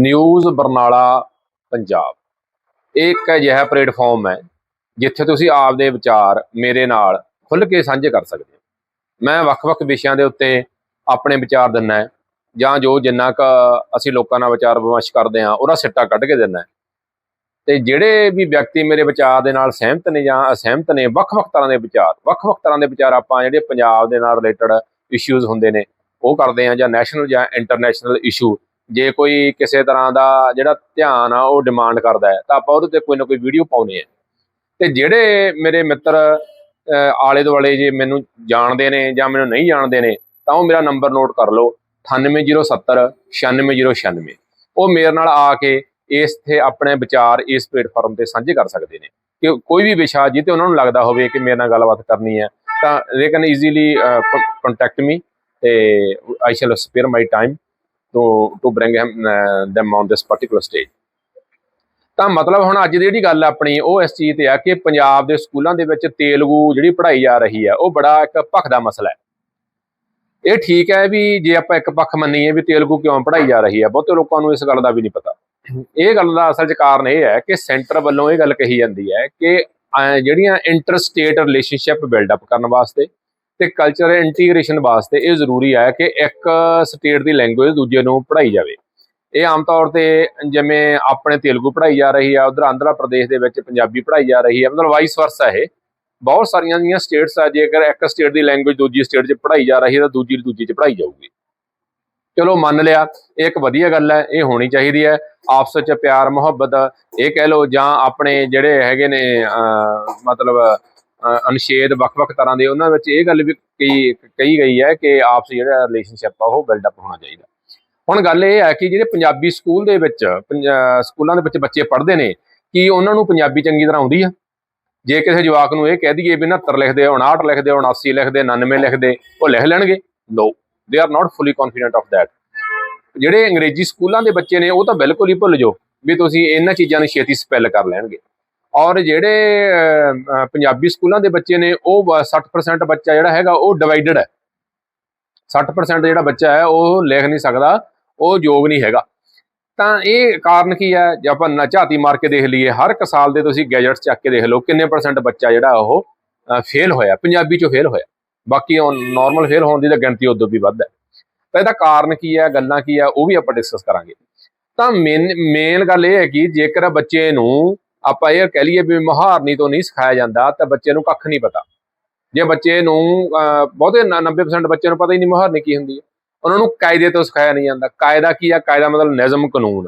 News Barnala Punjab. ਇਹ ਇੱਕ ਅਜਿਹਾ ਪਲੇਟਫਾਰਮ ਹੈ, ਜਿੱਥੇ ਤੁਸੀਂ ਆਪਦੇ ਵਿਚਾਰ ਮੇਰੇ ਨਾਲ ਖੁੱਲ੍ਹ ਕੇ ਸਾਂਝੇ ਕਰ ਸਕਦੇ ਹੋ। ਮੈਂ ਵੱਖ-ਵੱਖ ਵਿਸ਼ਿਆਂ ਦੇ ਉੱਤੇ ਆਪਣੇ ਵਿਚਾਰ ਦਿੰਦਾ ਹੈ, ਜਾਂ ਜੋ ਜਿੰਨਾ ਕ ਅਸੀਂ ਲੋਕਾਂ ਨਾਲ ਵਿਚਾਰ ਵਿਮਰਸ਼ ਕਰਦੇ ਹਾਂ, ਉਹਦਾ ਸਿੱਟਾ ਕੱਢ ਕੇ ਦਿੰਦਾ ਹੈ। ਤੇ ਜਿਹੜੇ ਵੀ ਵਿਅਕਤੀ ਮੇਰੇ ਵਿਚਾਰ ਦੇ ਨਾਲ ਸਹਿਮਤ ਨੇ ਜਾਂ ਅਸਹਿਮਤ ਨੇ, ਵੱਖ-ਵੱਖ ਤਰ੍ਹਾਂ ਦੇ ਵਿਚਾਰ, ਵੱਖ-ਵੱਖ ਤਰ੍ਹਾਂ ਦੇ ਵਿਚਾਰ ਆਪਾਂ ਜਿਹੜੇ ਪੰਜਾਬ ਦੇ ਨਾਲ ਰਿਲੇਟਡ ਇਸ਼ੂਜ਼ ਹੁੰਦੇ ਨੇ, ਉਹ ਕਰਦੇ ਹਾਂ ਜਾਂ ਨੈਸ਼ਨਲ ਜਾਂ ਇੰਟਰਨੈਸ਼ਨਲ ਇਸ਼ੂ ਜੇ ਕੋਈ ਕਿਸੇ ਤਰ੍ਹਾਂ ਦਾ ਜਿਹੜਾ ਧਿਆਨ ਆ ਉਹ ਡਿਮਾਂਡ ਕਰਦਾ ਹੈ, ਤਾਂ ਆਪਾਂ ਉਹਦੇ ਤੇ ਕੋਈ ਨਾ ਕੋਈ ਵੀਡੀਓ ਪਾਉਨੇ ਆ ਤੇ ਜਿਹੜੇ ਮੇਰੇ ਮਿੱਤਰ ਆਲੇ ਦੁਆਲੇ ਜੇ ਮੈਨੂੰ ਜਾਣਦੇ ਨੇ ਜਾਂ ਮੈਨੂੰ ਨਹੀਂ ਜਾਣਦੇ ਨੇ, ਤਾਂ ਉਹ ਮੇਰਾ ਨੰਬਰ ਨੋਟ ਕਰ ਲਓ 98070 96096 ਉਹ ਮੇਰੇ ਨਾਲ ਆ ਕੇ ਇਸ ਤੇ ਆਪਣੇ ਵਿਚਾਰ ਇਸ ਪਲੇਟਫਾਰਮ ਤੇ ਸਾਂਝੇ ਕਰ ਸਕਦੇ ਨੇ। ਕਿ ਕੋਈ ਵੀ ਵਿਸ਼ਾ ਜਿੱਤੇ ਉਹਨਾਂ ਨੂੰ ਲੱਗਦਾ ਹੋਵੇ ਕਿ ਮੇਰੇ ਨਾਲ ਗੱਲਬਾਤ ਕਰਨੀ ਹੈ, ਤਾਂ they can easily contact me ਤੇ I shall spare my time to to bring them on this particular stage. ਤਾਂ ਮਤਲਬ ਹੁਣ ਅੱਜ ਦੀ ਜਿਹੜੀ ਗੱਲ ਆਪਣੀ, ਉਹ ਇਸ ਚੀਜ਼ ਤੇ ਆ ਕਿ ਪੰਜਾਬ ਦੇ ਸਕੂਲਾਂ ਦੇ ਵਿੱਚ ਤੇਲਗੂ ਜਿਹੜੀ ਪੜ੍ਹਾਈ ਜਾ ਰਹੀ ਹੈ ਉਹ ਬੜਾ ਇੱਕ ਭਖਦਾ ਮਸਲਾ ਹੈ। ਇਹ ਠੀਕ ਹੈ ਵੀ ਜੇ ਆਪਾਂ ਇੱਕ ਪੱਖ ਮੰਨੀਏ ਵੀ ਤੇਲਗੂ ਕਿਉਂ ਪੜ੍ਹਾਈ ਜਾ ਰਹੀ ਹੈ ਬਹੁਤੇ ਲੋਕਾਂ ਨੂੰ ਇਸ ਗੱਲ ਦਾ ਵੀ ਨਹੀਂ ਪਤਾ। ਇਹ ਗੱਲ ਦਾ ਅਸਲ 'ਚ ਕਾਰਨ ਇਹ ਹੈ ਕਿ ਸੈਂਟਰ ਵੱਲੋਂ ਇਹ ਗੱਲ ਕਹੀ ਜਾਂਦੀ ਹੈ ਕਿ ਜਿਹੜੀਆਂ inter state relationship build up ਕਰਨ ਵਾਸਤੇ ਤੇ ਕਲਚਰ ਇੰਟੀਗ੍ਰੇਸ਼ਨ ਵਾਸਤੇ ਇਹ ਜ਼ਰੂਰੀ ਹੈ ਕਿ ਇੱਕ ਸਟੇਟ ਦੀ ਲੈਂਗੁਏਜ ਦੂਜੇ ਨੂੰ ਪੜ੍ਹਾਈ ਜਾਵੇ। ਇਹ ਆਮ ਤੌਰ ਤੇ ਜਿਵੇਂ ਆਪਣੇ ਤੇਲਗੂ ਪੜ੍ਹਾਈ ਜਾ ਰਹੀ ਆ, ਉਧਰ ਆਂਧਰਾ ਪ੍ਰਦੇਸ਼ ਦੇ ਵਿੱਚ ਪੰਜਾਬੀ ਪੜ੍ਹਾਈ ਜਾ ਰਹੀ ਹੈ ਮਤਲਬ ਵਾਈਸ ਵਰਸਾ ਇਹ। ਬਹੁਤ ਸਾਰੀਆਂ ਜਿਹੜੀਆਂ ਸਟੇਟਸ ਆ, ਜੇਕਰ ਇੱਕ ਸਟੇਟ ਦੀ ਲੈਂਗੁਏਜ ਦੂਜੀ ਸਟੇਟ 'ਚ ਪੜ੍ਹਾਈ ਜਾ ਰਹੀ ਹੈ ਤਾਂ ਦੂਜੀ ਦੂਜੀ 'ਚ ਪੜ੍ਹਾਈ ਜਾਊਗੀ। ਚਲੋ ਮੰਨ ਲਿਆ, ਇਹ ਇੱਕ ਵਧੀਆ ਗੱਲ ਹੈ, ਇਹ ਹੋਣੀ ਚਾਹੀਦੀ ਹੈ। ਆਪਸ ਵਿੱਚ ਪਿਆਰ, ਮੁਹੱਬਤ, ਇਹ ਕਹਿ ਲਓ ਜਾਂ ਆਪਣੇ ਜਿਹੜੇ ਹੈਗੇ ਨੇ ਮਤਲਬ ਅਨੁਛੇਦ ਵੱਖ-ਵੱਖ ਤਰ੍ਹਾਂ ਦੇ ਉਹਨਾਂ ਵਿੱਚ ਇਹ ਗੱਲ ਵੀ ਕਹੀ ਕਹੀ ਗਈ ਹੈ ਕਿ ਆਪਸ ਜਿਹੜਾ ਰਿਲੇਸ਼ਨਸ਼ਿਪ ਆ ਉਹ ਬਿਲਡ ਅਪ ਹੋਣਾ ਚਾਹੀਦਾ। ਹੁਣ ਗੱਲ ਇਹ ਹੈ ਕਿ ਜਿਹੜੇ ਪੰਜਾਬੀ ਸਕੂਲ ਦੇ ਵਿੱਚ, ਪੰਜਾ- ਸਕੂਲਾਂ ਦੇ ਵਿੱਚ ਬੱਚੇ ਪੜ੍ਹਦੇ ਨੇ, ਕਿ ਉਹਨਾਂ ਨੂੰ ਪੰਜਾਬੀ ਚੰਗੀ ਤਰ੍ਹਾਂ ਆਉਂਦੀ ਆ? ਜੇ ਕਿਸੇ ਜਵਾਕ ਨੂੰ ਇਹ ਕਹਿ ਦਈਏ ਵੀ 69 ਲਿਖਦੇ 59 ਲਿਖਦੇ 79 ਲਿਖਦੇ 99 ਲਿਖਦੇ ਉਹ ਲਿਖ ਲੈਣਗੇ? No they are not fully confident of that. ਜਿਹੜੇ ਅੰਗਰੇਜ਼ੀ ਸਕੂਲਾਂ ਦੇ ਬੱਚੇ ਨੇ, ਉਹ ਤਾਂ ਬਿਲਕੁਲ ਹੀ ਭੁੱਲ ਜਾਓ ਵੀ ਤੁਸੀਂ ਇਹਨਾਂ ਚੀਜ਼ਾਂ ਨੂੰ ਛੇਤੀ ਸਪੈਲ ਕਰ ਲੈਣਗੇ। ਔਰ ਜਿਹੜੇ ਪੰਜਾਬੀ ਸਕੂਲਾਂ ਦੇ ਬੱਚੇ ਨੇ, ਉਹ ਬ- 60% ਬੱਚਾ ਜਿਹੜਾ ਹੈਗਾ, ਉਹ ਡਿਵਾਈਡਡ ਹੈ। 60% ਜਿਹੜਾ ਬੱਚਾ ਹੈ, ਉਹ ਲਿਖ ਨਹੀਂ ਸਕਦਾ, ਉਹ ਯੋਗ ਨਹੀਂ ਹੈਗਾ। ਤਾਂ ਇਹ ਕਾਰਨ ਕੀ ਹੈ? ਜੇ ਆਪਾਂ ਨਾ, ਝਾਤੀ ਮਾਰ ਕੇ ਦੇਖ ਲਈਏ, ਹਰ ਇੱਕ ਸਾਲ ਦੇ ਤੁਸੀਂ ਗੈਜਟਸ ਚੱਕ ਕੇ ਦੇਖ ਲਓ, ਕਿੰਨੇ ਪਰਸੈਂਟ ਬੱਚਾ ਜਿਹੜਾ ਉਹ ਫੇਲ ਹੋਇਆ, ਪੰਜਾਬੀ ਚੋਂ ਫੇਲ ਹੋਇਆ। ਬਾਕੀ ਨਾਰਮਲ ਫੇਲ ਹੋਣ ਦੀ ਤਾਂ ਗਿਣਤੀ ਉਦੋਂ ਵੀ ਵੱਧ ਹੈ। ਤਾਂ ਇਹਦਾ ਕਾਰਨ ਕੀ ਹੈ, ਗੱਲਾਂ ਕੀ ਹੈ, ਉਹ ਵੀ ਆਪਾਂ ਡਿਸਕਸ ਕਰਾਂਗੇ। ਤਾਂ ਮੇਨ ਮੇਨ ਗੱਲ ਇਹ ਹੈ ਕਿ ਜੇਕਰ ਬੱਚੇ ਨੂੰ ਆਪਾਂ ਇਹ ਕਹਿ ਲਈਏ ਵੀ ਮੁਹਾਰਨੀ ਤੋਂ ਨਹੀਂ ਸਿਖਾਇਆ ਜਾਂਦਾ, ਤਾਂ ਬੱਚੇ ਨੂੰ ਕੱਖ ਨਹੀਂ ਪਤਾ। ਜੇ ਬੱਚੇ ਨੂੰ ਬਹੁਤੇ 90% ਬੱਚਿਆਂ ਨੂੰ ਪਤਾ ਹੀ ਨਹੀਂ ਮੁਹਾਰਨੀ ਕੀ ਹੁੰਦੀ ਹੈ। ਉਹਨਾਂ ਨੂੰ ਕਾਇਦੇ ਤੋਂ ਸਿਖਾਇਆ ਨਹੀਂ ਜਾਂਦਾ। ਕਾਇਦਾ ਕੀ ਆ? ਕਾਇਦਾ ਮਤਲਬ ਨਿਯਮ ਕਾਨੂੰਨ।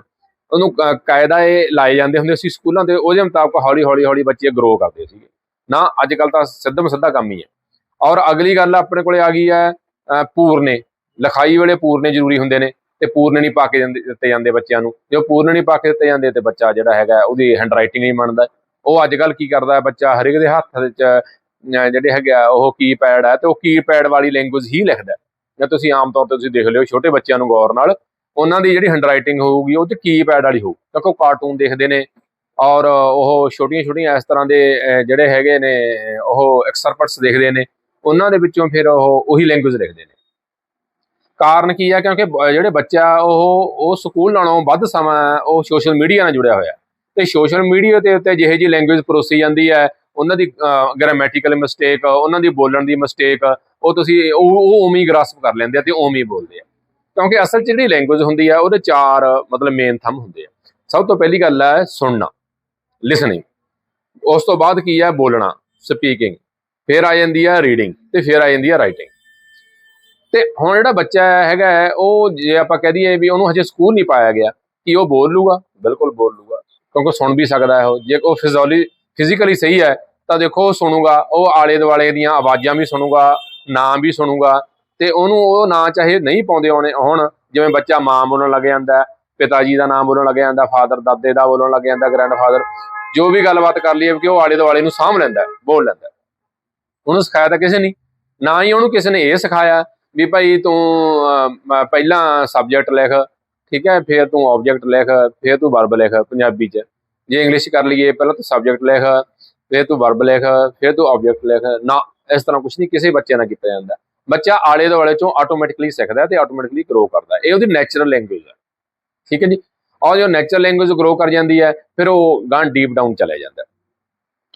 ਉਹਨੂੰ ਕ- ਕਾਇਦਾ ਇਹ ਲਾਏ ਜਾਂਦੇ ਹੁੰਦੇ ਸੀ ਸਕੂਲਾਂ ਦੇ ਉਹਦੇ ਮੁਤਾਬਕ ਹੌਲੀ ਹੌਲੀ ਹੌਲੀ ਬੱਚੇ ਗਰੋ ਕਰਦੇ ਸੀਗੇ। ਨਾ ਅੱਜ ਕੱਲ ਤਾਂ ਸਿੱਧਮ ਸਿੱਧਾ ਕੰਮ ਹੀ ਹੈ। ਔਰ ਅਗਲੀ ਗੱਲ ਆਪਣੇ ਕੋਲੇ ਆ ਗਈ ਹੈ ਪੂਰਨੇ। ਲਿਖਾਈ ਵੇਲੇ ਪੂਰਨੇ ਜ਼ਰੂਰੀ ਹੁੰਦੇ ਨੇ। ਤੇ ਪੂਰਨ ਨਹੀਂ ਪਾ ਕੇ ਜਾਂਦੇ- ਦਿੱਤੇ ਜਾਂਦੇ ਬੱਚਿਆਂ ਨੂੰ। ਜੇ ਉਹ ਪੂਰਨੇ ਨਹੀਂ ਪਾ ਕੇ ਦਿੱਤੇ ਜਾਂਦੇ ਤੇ ਬੱਚਾ ਜਿਹੜਾ ਹੈਗਾ, ਉਹਦੀ ਹੈਂਡਰਾਈਟਿੰਗ ਨਹੀਂ ਬਣਦਾ। ਉਹ ਅੱਜ ਕੱਲ ਕੀ ਕਰਦਾ ਹੈ ਬੱਚਾ? ਹਰੇਕ ਦੇ ਹੱਥ ਵਿੱਚ ਜਿਹੜੇ ਹੈਗੇ ਆ, ਉਹ ਕੀਪੈਡ ਹੈ ਤੇ ਉਹ ਕੀਪੈਡ ਵਾਲੀ ਲੈਂਗੁਏਜ ਹੀ ਲਿਖਦਾ ਜਾਂ ਤੁਸੀਂ ਆਮ ਤੌਰ ਤੇ ਤੁਸੀਂ ਦੇਖ ਲਿਓ, ਛੋਟੇ ਬੱਚਿਆਂ ਨੂੰ ਗੌਰ ਨਾਲ, ਉਹਨਾਂ ਦੀ ਜਿਹੜੀ ਹੈਂਡਰਾਈਟਿੰਗ ਹੋਊਗੀ, ਉਹ ਤੇ ਕੀਪੈਡ ਵਾਲੀ ਹੋਊ। ਕਿਉਂਕਿ ਉਹ ਕਾਰਟੂਨ ਦੇਖਦੇ ਨੇ ਔਰ ਉਹ ਛੋਟੀਆਂ ਛੋਟੀਆਂ ਇਸ ਤਰ੍ਹਾਂ ਦੇ ਜਿਹੜੇ ਹੈਗੇ ਨੇ, ਉਹ ਐਕਸਰਪਟਸ ਦੇਖਦੇ ਨੇ। ਉਹਨਾਂ ਦੇ ਵਿੱਚੋਂ ਫਿਰ ਉਹ ਉਹੀ ਲੈਂਗੁਏਜ ਲਿਖਦੇ ਨੇ। ਕਾਰਨ ਕੀ ਹੈ ਕਿਉਂਕਿ ਬ- ਜਿਹੜੇ ਬੱਚਾ ਉਹ ਉਹ ਸਕੂਲ ਨਾਲੋਂ ਵੱਧ ਸਮਾਂ ਉਹ ਸੋਸ਼ਲ ਮੀਡੀਆ ਨਾਲ ਜੁੜਿਆ ਹੋਇਆ। ਤੇ ਸੋਸ਼ਲ ਮੀਡੀਆ ਦੇ ਉੱਤੇ ਜਿਹੇ ਜੀ ਲੈਂਗੁਏਜ ਪਰੋਸੀ ਜਾਂਦੀ ਹੈ, ਉਹਨਾਂ ਦੀ ਗ੍ਰਾਮੈਟੀਕਲ ਮਿਸਟੇਕ ਉਹਨਾਂ ਦੀ ਬੋਲਣ ਦੀ ਮਿਸਟੇਕ ਉਹ ਤੁਸੀਂ, ਉਹ ਉਹ ਉਵੇਂ ਹੀ ਗ੍ਰਾਸਪ ਕਰ ਲੈਂਦੇ ਆ ਤੇ ਉਵੇਂ ਹੀ ਬੋਲਦੇ ਆ। ਕਿਉਂਕਿ ਅਸਲ 'ਚ ਜਿਹੜੀ ਲੈਂਗੁਏਜ ਹੁੰਦੀ ਆ, ਉਹਦੇ ਚਾਰ, ਮਤਲਬ ਮੇਨ ਥੰਮ ਹੁੰਦੇ ਆ। ਸਭ ਤੋਂ ਪਹਿਲੀ ਗੱਲ ਹੈ ਸੁਣਨਾ ਲਿਸਨਿੰਗ ਉਸ ਤੋਂ ਬਾਅਦ ਕੀ ਹੈ? ਬੋਲਣਾ ਸਪੀਕਿੰਗ ਫਿਰ ਆ ਜਾਂਦੀ ਹੈ ਰੀਡਿੰਗ ਤੇ ਫਿਰ ਆ ਜਾਂਦੀ ਹੈ ਰਾਈਟਿੰਗ ਤੇ ਹੁਣ ਜਿਹੜਾ ਬੱਚਾ ਹੈਗਾ ਹੈ, ਉਹ ਜੇ ਆਪਾਂ ਕਹਿ ਦਈਏ ਵੀ ਉਹਨੂੰ ਹਜੇ ਸਕੂਲ ਨਹੀਂ ਪਾਇਆ ਗਿਆ ਕੀ ਉਹ ਬੋਲ ਲੂਗਾ? ਬਿਲਕੁਲ ਬੋਲ ਲੂਗਾ। ਕਿਉਂਕਿ ਸੁਣ ਵੀ ਸਕਦਾ ਹੈ ਉਹ। ਜੇ ਉਹ ਫਿਜ਼ੀਓਲੀ ਫਿਜ਼ੀਕਲੀ ਸਹੀ ਹੈ ਤਾਂ ਦੇਖੋ ਉਹ ਸੁਣੂਗਾ ਉਹ ਆਲੇ ਦੁਆਲੇ ਦੀਆਂ ਆਵਾਜ਼ਾਂ ਵੀ ਸੁਣੂਗਾ ਨਾਮ ਵੀ ਸੁਣੂਗਾ ਤੇ ਉਹਨੂੰ ਉਹ ਨਾਂ ਚਾਹੇ ਨਹੀਂ ਪਾਉਂਦੇ ਆਉਣੇ ਹੁਣ ਜਿਵੇਂ ਬੱਚਾ ਮਾਂ ਬੋਲਣ ਲੱਗ ਜਾਂਦਾ ਪਿਤਾ ਜੀ ਦਾ ਨਾਮ ਬੋਲਣ ਲੱਗ ਜਾਂਦਾ ਫਾਦਰ ਦਾਦੇ ਦਾ ਬੋਲਣ ਲੱਗ ਜਾਂਦਾ ਗ੍ਰੈਂਡਫਾਦਰ ਜੋ ਵੀ ਗੱਲਬਾਤ ਕਰ ਲਈਏ ਕਿ ਉਹ ਆਲੇ ਦੁਆਲੇ ਨੂੰ ਸਾਂਭ ਲੈਂਦਾ ਬੋਲ ਲੈਂਦਾ। ਉਹਨੂੰ ਸਿਖਾਇਆ ਤਾਂ ਕਿਸੇ ਨਹੀਂ ਨਾ ਹੀ ਉਹਨੂੰ ਕਿਸੇ ਨੇ ਇਹ ਸਿਖਾਇਆ ਵੀ ਭਾਈ ਤੂੰ ਪਹਿਲਾਂ ਸਬਜੈਕਟ ਲਿਖ, ਠੀਕ ਹੈ, ਫਿਰ ਤੂੰ ਆਬਜੈਕਟ ਲਿਖ, ਫਿਰ ਤੂੰ ਵਰਬ ਲਿਖ ਪੰਜਾਬੀ ਚ। ਜੇ ਇੰਗਲਿਸ਼ ਕਰ ਲਈਏ, ਪਹਿਲਾਂ ਤੂੰ ਸਬਜੈਕਟ ਲਿਖ, ਫਿਰ ਤੂੰ ਵਰਬ ਲਿਖ, ਫਿਰ ਤੂੰ ਆਬਜੈਕਟ ਲਿਖ। ਨਾ, ਇਸ ਤਰ੍ਹਾਂ ਕੁਝ ਨਹੀਂ, ਕਿਸੇ ਬੱਚੇ ਨਾਲ ਕੀਤਾ ਜਾਂਦਾ। ਬੱਚਾ ਆਲੇ ਦੁਆਲੇ ਚੋਂ ਆਟੋਮੈਟਿਕਲੀ ਸਿੱਖਦਾ ਹੈ ਤੇ ਆਟੋਮੈਟਿਕਲੀ ਗਰੋ ਕਰਦਾ। ਇਹ ਉਹਦੀ ਨੈਚੁਰਲ ਲੈਂਗੁਏਜ ਹੈ ਠੀਕ ਹੈ ਜੀ? ਔਰ ਜੋ ਨੈਚੁਰਲ ਲੈਂਗੁਏਜ ਗਰੋ ਕਰ ਜਾਂਦੀ ਹੈ, ਫਿਰ ਉਹ ਗਾਂ ਡੀਪ ਡਾਊਨ ਚਲੇ ਜਾਂਦਾ।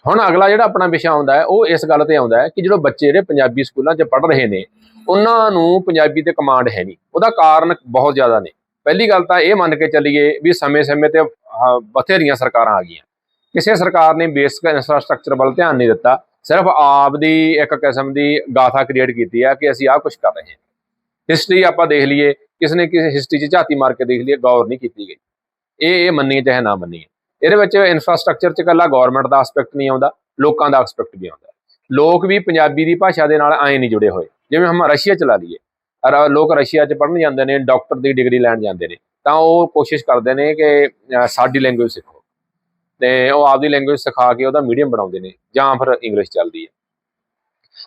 ਹੁਣ ਅਗਲਾ ਜਿਹੜਾ ਆਪਣਾ ਵਿਸ਼ਾ ਆਉਂਦਾ ਹੈ, ਉਹ ਇਸ ਗੱਲ ਤੇ ਆਉਂਦਾ ਹੈ ਕਿ ਜਿਹੜੇ ਬੱਚੇ ਜਿਹੜੇ ਪੰਜਾਬੀ ਸਕੂਲਾਂ 'ਚ ਪੜ੍ਹ ਰਹੇ ਨੇ ਉਹਨਾਂ ਨੂੰ ਪੰਜਾਬੀ ਤੇ ਕਮਾਂਡ ਹੈ ਨਹੀਂ। ਉਹਦਾ ਕਾਰਨ ਬਹੁਤ ਜ਼ਿਆਦਾ ਨੇ। ਪਹਿਲੀ ਗੱਲ ਤਾਂ ਇਹ ਮੰਨ ਕੇ ਚੱਲੀਏ ਵੀ ਸਮੇਂ-ਸਮੇਂ ਤੇ ਆਹ, ਬਥੇਰੀਆਂ ਸਰਕਾਰਾਂ ਆ ਗਈਆਂ। ਕਿਸੇ ਸਰਕਾਰ ਨੇ ਬੇਸਿਕ ਇਨਫਰਾਸਟ੍ਰਕਚਰ ਵੱਲ ਧਿਆਨ ਨਹੀਂ ਦਿੱਤਾ। ਸਿਰਫ ਆਪ ਦੀ ਇੱਕ ਕਿਸਮ ਦੀ ਗਾਥਾ ਕ੍ਰੀਏਟ ਕੀਤੀ ਆ ਕਿ ਅਸੀਂ ਆਹ ਕੁਝ ਕਰ ਰਹੇ ਹਾਂ। ਹਿਸਟਰੀ ਆਪਾਂ ਦੇਖ ਲਈਏ ਕਿਸ ਨੇ ਕਿਸੇ ਹਿਸਟਰੀ 'ਚ ਝਾਤੀ ਮਾਰ ਕੇ ਦੇਖ ਲਈਏ ਗੌਰ ਨਹੀਂ ਕੀਤੀ ਗਈ। ਇਹ ਇਹ ਮੰਨੀਏ ਚਾਹੇ ਨਾ ਮੰਨੀਏ। ਇਹਦੇ ਵਿੱਚ ਇਨਫਰਾਸਟ੍ਰਕਚਰ 'ਚ ਇਕੱਲਾ ਗਵਰਨਮੈਂਟ ਦਾ ਐਸਪੈਕਟ ਨਹੀਂ ਆਉਂਦਾ ਲੋਕਾਂ ਦਾ ਐਸਪੈਕਟ ਵੀ ਆਉਂਦਾ। ਲੋਕ ਵੀ ਪੰਜਾਬੀ ਦੀ ਭਾਸ਼ਾ ਦੇ ਨਾਲ ਐਂ ਨਹੀਂ ਜੁੜੇ ਹੋਏ। ਜਿਵੇਂ ਹਮ ਰਸ਼ੀਆ ਚਲਾ ਲਈਏ, ਅਰ ਲੋਕ ਰਸ਼ੀਆ 'ਚ ਪੜ੍ਹਨ ਜਾਂਦੇ ਨੇ ਡਾਕਟਰ ਦੀ ਡਿਗਰੀ ਲੈਣ ਜਾਂਦੇ ਨੇ, ਤਾਂ ਉਹ ਕੋਸ਼ਿਸ਼ ਕਰਦੇ ਨੇ ਕਿ ਸਾਡੀ ਲੈਂਗੁਏਜ ਸਿੱਖੋ। ਤੇ ਉਹ ਆਪਦੀ ਲੈਂਗੁਏਜ ਸਿਖਾ ਕੇ ਉਹਦਾ ਮੀਡੀਅਮ ਬਣਾਉਂਦੇ ਨੇ, ਜਾਂ ਫਿਰ ਇੰਗਲਿਸ਼ ਚੱਲਦੀ ਹੈ।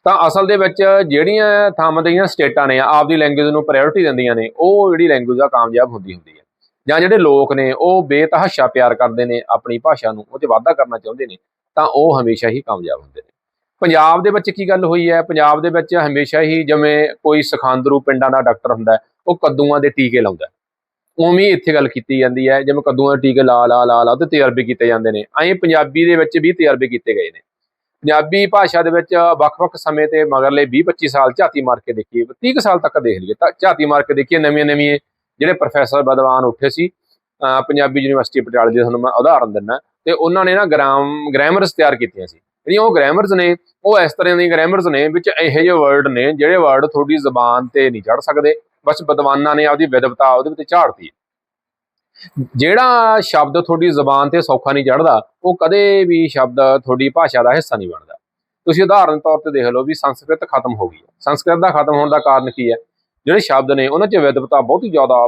ਤਾਂ ਅਸਲ ਦੇ ਵਿੱਚ ਜਿਹੜੀਆਂ ਥਾਵਾਂ ਦੀਆਂ ਸਟੇਟਾਂ ਨੇ ਆਪਦੀ ਲੈਂਗੁਏਜ ਨੂੰ ਪ੍ਰਾਇੋਰਟੀ ਦਿੰਦੀਆਂ ਨੇ, ਉਹ ਜਿਹੜੀ ਲੈਂਗੁਏਜ ਆ ਕਾਮਯਾਬ ਹੁੰਦੀ ਹੁੰਦੀ ਹੈ। ਜਾਂ ਜਿਹੜੇ ਲੋਕ ਨੇ, ਉਹ ਬੇਤਹਾਸ਼ਾ ਪਿਆਰ ਕਰਦੇ ਨੇ ਆਪਣੀ ਭਾਸ਼ਾ ਨੂੰ, ਉਹ 'ਚ ਵਾਧਾ ਕਰਨਾ ਚਾਹੁੰਦੇ ਨੇ, ਤਾਂ ਉਹ ਹਮੇਸ਼ਾ ਹੀ ਕਾਮਯਾਬ ਹੁੰਦੇ ਨੇ। ਪੰਜਾਬ ਦੇ ਵਿੱਚ ਕੀ ਗੱਲ ਹੋਈ ਹੈ? ਪੰਜਾਬ ਦੇ ਵਿੱਚ ਹਮੇਸ਼ਾ ਹੀ ਜਿਵੇਂ ਕੋਈ ਸਖਾਂਦਰੂ ਪਿੰਡਾਂ ਦਾ ਡਾਕਟਰ ਹੁੰਦਾ ਉਹ ਕੱਦੂਆਂ ਦੇ ਟੀਕੇ ਲਾਉਂਦਾ ਉਵੇਂ ਇੱਥੇ ਗੱਲ ਕੀਤੀ ਜਾਂਦੀ ਹੈ, ਜਿਵੇਂ ਕੱਦੂਆਂ ਦੇ ਟੀਕੇ ਲਾ ਲਾ ਲਾ ਲਾ ਤੇ ਤਜਰਬੇ ਕੀਤੇ ਜਾਂਦੇ ਨੇ। ਐਂ ਪੰਜਾਬੀ ਦੇ ਵਿੱਚ ਵੀ ਤਜਰਬੇ ਕੀਤੇ ਗਏ ਨੇ। ਪੰਜਾਬੀ ਭਾਸ਼ਾ ਦੇ ਵਿੱਚ ਵੱਖ-ਵੱਖ ਸਮੇਂ ਤੇ ਮਗਰਲੇ 20-25 ਸਾਲ ਝਾਤੀ ਮਾਰ ਕੇ ਦੇਖੀਏ 30 ਕੁ ਸਾਲ ਤੱਕ ਦੇਖ ਲਈਏ ਤਾਂ ਝਾਤੀ ਮਾਰ ਕੇ ਦੇਖੀਏ, ਨਵੀਆਂ-ਨਵੀਆਂ ਜਿਹੜੇ ਪ੍ਰੋਫੈਸਰ ਵਿਦਵਾਨ ਉੱਠੇ ਸੀ ਪੰਜਾਬੀ ਯੂਨੀਵਰਸਿਟੀ ਪਟਿਆਲੇ ਦੀ ਤੁਹਾਨੂੰ ਮੈਂ ਉਦਾਹਰਨ ਦਿੰਦਾ। ਤੇ ਉਹਨਾਂ ਨੇ ਨਾ ਗ੍ਰਾਮ ਗ੍ਰਾਮਰਸ ਤਿਆਰ ਕੀਤੀਆਂ ਸੀ। ਜਿਹੜੀਆਂ ਉਹ ਗ੍ਰਾਮਰਸ ਨੇ, ਉਹ ਇਸ ਤਰ੍ਹਾਂ ਦੀਆਂ ਗ੍ਰਾਮਰਸ ਨੇ ਵਿੱਚ ਇਹੋ ਜਿਹੇ ਵਰਡ ਨੇ, ਜਿਹੜੇ ਵਰਡ ਤੁਹਾਡੀ ਜ਼ੁਬਾਨ ਤੇ ਨਹੀਂ ਚੜ ਸਕਦੇ। ਬਸ ਵਿਦਵਾਨਾਂ ਨੇ ਆਪਦੀ ਵਿਦਵਤਾ ਉਹਦੇ ਵਿੱਚ ਝਾੜਤੀ। ਜਿਹੜਾ ਸ਼ਬਦ ਤੁਹਾਡੀ ਜ਼ੁਬਾਨ ਤੇ ਸੌਖਾ ਨਹੀਂ ਚੜਦਾ ਉਹ ਕਦੇ ਵੀ ਸ਼ਬਦ ਤੁਹਾਡੀ ਭਾਸ਼ਾ ਦਾ ਹਿੱਸਾ ਨਹੀਂ ਬਣਦਾ। ਤੁਸੀਂ ਉਦਾਹਰਨ ਤੌਰ ਤੇ ਦੇਖ ਲਓ ਵੀ ਸੰਸਕ੍ਰਿਤ ਖਤਮ ਹੋ ਗਈ ਹੈ। ਸੰਸਕ੍ਰਿਤ ਦਾ ਖਤਮ ਹੋਣ ਦਾ ਕਾਰਨ ਕੀ ਹੈ? ਜਿਹੜੇ ਸ਼ਬਦ ਨੇ, ਉਹਨਾਂ 'ਚ ਵਿਦਵਤਾ ਹੀ ਜ਼ਿਆਦਾ